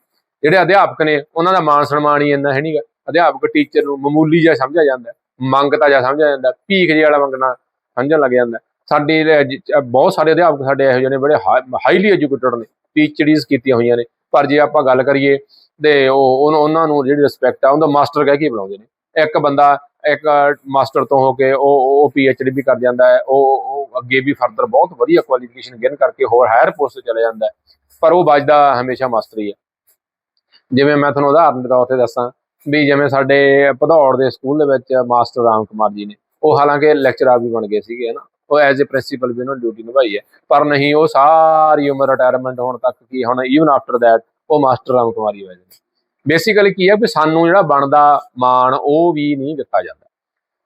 ਜਿਹੜੇ ਅਧਿਆਪਕ ਨੇ, ਉਹਨਾਂ ਦਾ ਮਾਣ ਸਨਮਾਨ ਹੀ ਇੰਨਾ ਹੈ ਨਹੀਂਗਾ ਅਧਿਆਪਕ, ਟੀਚਰ ਨੂੰ ਮਾਮੂਲੀ ਜਿਹਾ ਸਮਝਿਆ ਜਾਂਦਾ। ਮੰਗਤਾ ਜਿਹਾ ਸਮਝਿਆ ਜਾਂਦਾ। ਭੀਖ ਜਿਹਾ ਵਾਲਾ ਮੰਗਣਾ ਸਮਝਣ ਲੱਗ ਜਾਂਦਾ। ਸਾਡੇ ਬਹੁਤ ਸਾਰੇ ਅਧਿਆਪਕ ਸਾਡੇ ਇਹੋ ਜਿਹੇ ਨੇ, ਬੜੇ ਹਾਈਲੀ ਐਜੂਕੇਟਡ ਨੇ। ਟੀਚਰੀਜ਼ ਕੀਤੀਆਂ ਹੋਈਆਂ ਨੇ। ਪਰ ਜੇ ਆਪਾਂ ਗੱਲ ਕਰੀਏ, ਤੇ ਉਹ, ਉਹਨਾਂ- ਉਹਨਾਂ ਨੂੰ ਜਿਹੜੀ ਰਿਸਪੈਕਟ ਆ ਉਹਦਾ ਮਾਸਟਰ ਕਹਿ ਕੇ ਬੁਲਾਉਂਦੇ ਨੇ। ਇੱਕ ਬੰਦਾ, ਇੱਕ ਮਾਸਟਰ ਤੋਂ ਹੋ ਕੇ ਉਹ ਉਹ ਪੀਐਚਡੀ ਵੀ ਕਰ ਜਾਂਦਾ ਹੈ, ਉਹ ਉਹ ਅੱਗੇ ਵੀ ਫਰਦਰ ਬਹੁਤ ਵਧੀਆ ਕੁਆਲੀਫਿਕੇਸ਼ਨ ਗੇਨ ਕਰਕੇ ਹੋਰ ਹਾਇਰ ਪੋਸਟ ਤੇ ਚਲੇ ਜਾਂਦਾ ਪਰ ਉਹ ਵੱਜਦਾ ਹਮੇਸ਼ਾ ਮਾਸਟਰ ਹੀ। ਹੈ ਜਿਵੇਂ ਮੈਂ ਤੁਹਾਨੂੰ ਉਦਾਹਰਨ ਦੇ ਤੌਰ ਤੇ ਦੱਸਾਂ ਵੀ ਜਿਵੇਂ ਸਾਡੇ ਭਦੌੜ ਦੇ ਸਕੂਲ ਦੇ ਵਿੱਚ ਮਾਸਟਰ ਰਾਮ ਕੁਮਾਰ ਜੀ ਨੇ, ਉਹ ਹਾਲਾਂਕਿ ਲੈਕਚਰਰ ਵੀ ਬਣ ਗਏ ਸੀਗੇ, ਹਨਾ। ਉਹ ਐਜ਼ ਅ ਪ੍ਰਿੰਸੀਪਲ ਵੀ ਉਹਨਾਂ ਨੇ ਡਿਊਟੀ ਨਿਭਾਈ ਹੈ, ਪਰ ਨਹੀਂ, ਉਹ ਸਾਰੀ ਉਮਰ ਰਿਟਾਇਰਮੈਂਟ ਹੋਣ ਤੱਕ ਕੀ, ਹੁਣ ਈਵਨ ਆਫਟਰ ਦੈਟ ਉਹ ਮਾਸਟਰ ਰਾਮ ਕੁਮਾਰ ਹੀ ਹੋਏ ਬੇਸਿਕਲੀ ਕੀ ਹੈ ਵੀ ਸਾਨੂੰ ਜਿਹੜਾ ਬਣਦਾ ਮਾਣ ਉਹ ਵੀ ਨਹੀਂ ਦਿੱਤਾ ਜਾਂਦਾ।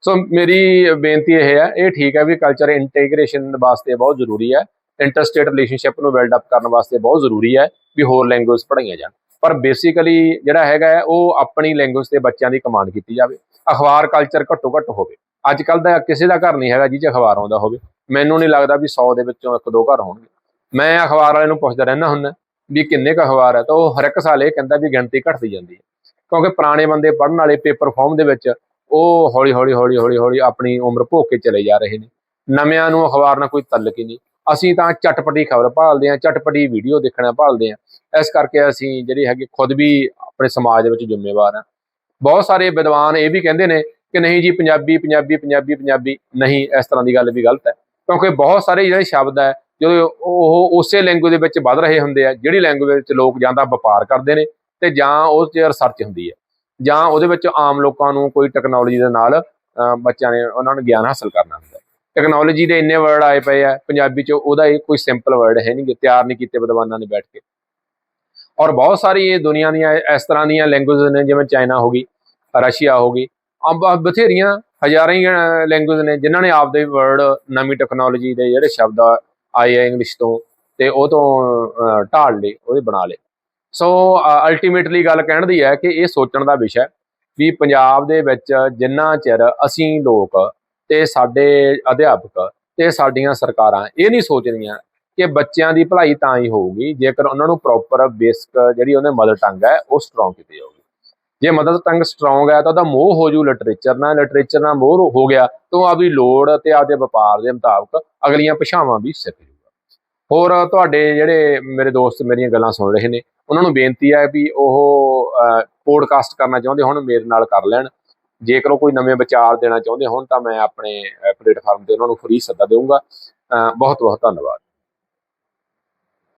ਸੋ ਮੇਰੀ ਬੇਨਤੀ ਇਹ ਹੈ, ਇਹ ਠੀਕ ਹੈ ਵੀ ਕਲਚਰ ਇੰਟੀਗ੍ਰੇਸ਼ਨ ਵਾਸਤੇ ਬਹੁਤ ਜ਼ਰੂਰੀ ਹੈ। ਇੰਟਰਸਟੇਟ ਰਿਲੇਸ਼ਨਸ਼ਿਪ ਨੂੰ ਬਿਲਡ ਅਪ ਕਰਨ ਵਾਸਤੇ ਬਹੁਤ ਜ਼ਰੂਰੀ ਹੈ ਵੀ ਹੋਰ ਲੈਂਗੁਏਜ ਪੜ੍ਹਾਈਆਂ ਜਾਣ। ਪਰ ਬੇਸਿਕਲੀ ਜਿਹੜਾ ਹੈਗਾ ਉਹ ਆਪਣੀ ਲੈਂਗੁਏਜ ਤੇ ਬੱਚਿਆਂ ਦੀ ਕਮਾਂਡ ਕੀਤੀ ਜਾਵੇ। ਅਖਬਾਰ ਕਲਚਰ ਘੱਟੋ ਘੱਟ ਹੋਵੇ। ਅੱਜ ਕੱਲ ਦਾ ਕਿਸੇ ਦਾ ਘਰ ਨਹੀਂ ਹੈਗਾ ਜਿਹਦੇ 'ਚ ਅਖਬਾਰ ਆਉਂਦਾ ਹੋਵੇ। ਮੈਨੂੰ ਨਹੀਂ ਲੱਗਦਾ ਵੀ 100 ਦੇ ਵਿੱਚੋਂ ਇੱਕ ਦੋ ਘਰ ਹੋਣਗੇ। ਮੈਂ ਅਖਬਾਰ ਵਾਲੇ ਨੂੰ ਪੁੱਛਦਾ ਰਹਿੰਦਾ ਹੁੰਦਾ। ਵੀ ਕਿੰਨੇ ਕੁ ਅਖਬਾਰ ਹੈ ਤਾਂ ਉਹ ਹਰ ਇੱਕ ਸਾਲ ਇਹ ਕਹਿੰਦਾ ਵੀ ਗਿਣਤੀ ਘਟਦੀ ਜਾਂਦੀ ਹੈ। ਕਿਉਂਕਿ ਪੁਰਾਣੇ ਬੰਦੇ ਪੜ੍ਹਨ ਵਾਲੇ ਪੇਪਰ ਫਾਰਮ ਦੇ ਵਿੱਚ ਉਹ ਹੌਲੀ ਹੌਲੀ ਹੌਲੀ ਹੌਲੀ ਹੌਲੀ ਆਪਣੀ ਉਮਰ ਭੋਗ ਕੇ ਚਲੇ ਜਾ ਰਹੇ ਨੇ। ਨਵਿਆਂ ਨੂੰ ਅਖਬਾਰ ਨਾਲ ਕੋਈ ਤਲਕ ਹੀ ਨਹੀਂ। ਅਸੀਂ ਤਾਂ ਚਟਪਟੀ ਖਬਰ ਭਾਲਦੇ ਹਾਂ, ਚਟਪਟੀ ਵੀਡੀਓ ਦੇਖਣਾ ਭਾਲਦੇ ਹਾਂ। ਇਸ ਕਰਕੇ ਅਸੀਂ ਜਿਹੜੀ ਹੈਗੀ ਖੁਦ ਵੀ ਆਪਣੇ ਸਮਾਜ ਦੇ ਵਿੱਚ ਜ਼ਿੰਮੇਵਾਰ ਹਾਂ। ਬਹੁਤ ਸਾਰੇ ਵਿਦਵਾਨ ਇਹ ਵੀ ਕਹਿੰਦੇ ਨੇ ਕਿ ਨਹੀਂ ਜੀ, ਪੰਜਾਬੀ ਪੰਜਾਬੀ ਪੰਜਾਬੀ ਪੰਜਾਬੀ ਨਹੀਂ, ਇਸ ਤਰ੍ਹਾਂ ਦੀ ਗੱਲ ਵੀ ਗਲਤ ਹੈ। ਕਿਉਂਕਿ ਬਹੁਤ ਸਾਰੇ ਜਿਹੜੇ ਸ਼ਬਦ ਹੈ ਜਦੋਂ ਉਹ ਉਸੇ ਲੈਂਗੁਏਜ ਦੇ ਵਿੱਚ ਵੱਧ ਰਹੇ ਹੁੰਦੇ ਆ, ਜਿਹੜੀ ਲੈਂਗੁਏਜ ਵਿੱਚ ਲੋਕ ਜਾਂ ਤਾਂ ਵਪਾਰ ਕਰਦੇ ਨੇ ਤੇ ਜਾਂ ਉਹ 'ਚ ਰਿਸਰਚ ਹੁੰਦੀ ਹੈ ਜਾਂ ਉਹਦੇ ਵਿੱਚ ਆਮ ਲੋਕਾਂ ਨੂੰ ਕੋਈ ਟੈਕਨੋਲੋਜੀ ਦੇ ਨਾਲ ਬੱਚਿਆਂ ਨੇ ਉਹਨਾਂ ਨੂੰ ਗਿਆਨ ਹਾਸਲ ਕਰਨਾ ਹੁੰਦਾ। ਟੈਕਨੋਲੋਜੀ ਦੇ ਇੰਨੇ ਵਰਡ ਆਏ ਪਏ ਆ, ਪੰਜਾਬੀ 'ਚ ਉਹਦਾ ਇਹ ਕੋਈ ਸਿੰਪਲ ਵਰਡ ਹੈ ਨਹੀਂ ਤਿਆਰ ਨਹੀਂ ਕੀਤੇ ਵਿਦਵਾਨਾਂ ਨੇ ਬੈਠ ਕੇ। ਔਰ ਬਹੁਤ ਸਾਰੀ ਇਹ ਦੁਨੀਆ ਦੀਆਂ ਇਸ ਤਰ੍ਹਾਂ ਦੀਆਂ ਲੈਂਗੁਏਜ ਨੇ, ਜਿਵੇਂ ਚਾਈਨਾ ਹੋ ਗਈ, ਰਸ਼ੀਆ ਹੋ ਗਈ ਬਥੇਰੀਆਂ ਹਜ਼ਾਰਾਂ ਹੀ ਲੈਂਗੁਏਜ ਨੇ, ਜਿਨ੍ਹਾਂ ਨੇ ਆਪਦੇ ਵਰਡ ਨਵੀਂ ਟੈਕਨੋਲੋਜੀ ਦੇ ਜਿਹੜੇ ਸ਼ਬਦ ਆ- ਆਏ ਆ ਇੰਗਲਿਸ਼ ਤੋਂ ਤੇ ਉਹ ਤੋਂ ਢਾਲ ਲਏ, ਉਹਦੇ ਬਣਾ ਲਏ। ਸੋ ਅਲਟੀਮੇਟਲੀ ਗੱਲ ਕਹਿਣ ਦੀ ਹੈ ਕਿ ਇਹ ਸੋਚਣ ਦਾ ਵਿਸ਼ਾ ਵੀ ਪੰਜਾਬ ਦੇ ਵਿੱਚ ਜਿੰਨਾ ਚਿਰ ਅਸੀਂ ਲੋਕ ਤੇ ਸਾਡੇ ਅਧਿਆਪਕ ਤੇ ਸਾਡੀਆਂ ਸਰਕਾਰਾਂ ਇਹ ਨਹੀਂ ਸੋਚਦੀਆਂ ਕਿ ਬੱਚਿਆਂ ਦੀ ਭਲਾਈ ਤਾਂ ਹੀ ਹੋਊਗੀ, ਜੇਕਰ ਉਹਨਾਂ ਨੂੰ ਪ੍ਰੋਪਰ ਬੇਸਿਕ ਜਿਹੜੀ ਉਹਨੇ ਮਦਰ ਟੰਗ ਹੈ, ਉਹ ਸਟਰੋਂਗ ਕੀਤੀ ਜਾਊਗੀ ਜੇ ਮਦਰ ਟੰਗ ਸਟਰੋਂਗ ਹੈ ਤਾਂ ਉਹਦਾ ਮੋਹ ਹੋ ਜੂ ਲਿਟਰੇਚਰ ਨਾਲ ਲਿਟਰੇਚਰ ਨਾਲ ਮੋਹ ਹੋ ਗਿਆ ਤਾਂ ਉਹ ਆਪਦੀ ਲੋੜ ਤੇ ਆਪਦੇ ਵਪਾਰ ਦੇ ਮੁਤਾਬਕ ਅਗਲੀਆਂ ਭਾਸ਼ਾਵਾਂ ਵੀ ਸਿੱਖ ਜੂਗਾ। ਹੋਰ ਤੁਹਾਡੇ ਜਿਹੜੇ ਮੇਰੇ ਦੋਸਤ ਮੇਰੀਆਂ ਗੱਲਾਂ ਸੁਣ ਰਹੇ ਨੇ, ਉਹਨਾਂ ਨੂੰ ਬੇਨਤੀ ਹੈ ਵੀ ਉਹ ਪੋਡਕਾਸਟ ਕਰਨਾ ਚਾਹੁੰਦੇ ਹੋਣ, ਮੇਰੇ ਨਾਲ ਕਰ ਲੈਣ। ਜੇਕਰ ਉਹ ਕੋਈ ਨਵੇਂ ਵਿਚਾਰ ਦੇਣਾ ਚਾਹੁੰਦੇ ਹੋਣ ਤਾਂ ਮੈਂ ਆਪਣੇ ਪਲੇਟਫਾਰਮ ਤੇ ਉਹਨਾਂ ਨੂੰ ਫ੍ਰੀ ਸੱਦਾ ਦੇਵਾਂਗਾ ਬਹੁਤ ਬਹੁਤ ਧੰਨਵਾਦ।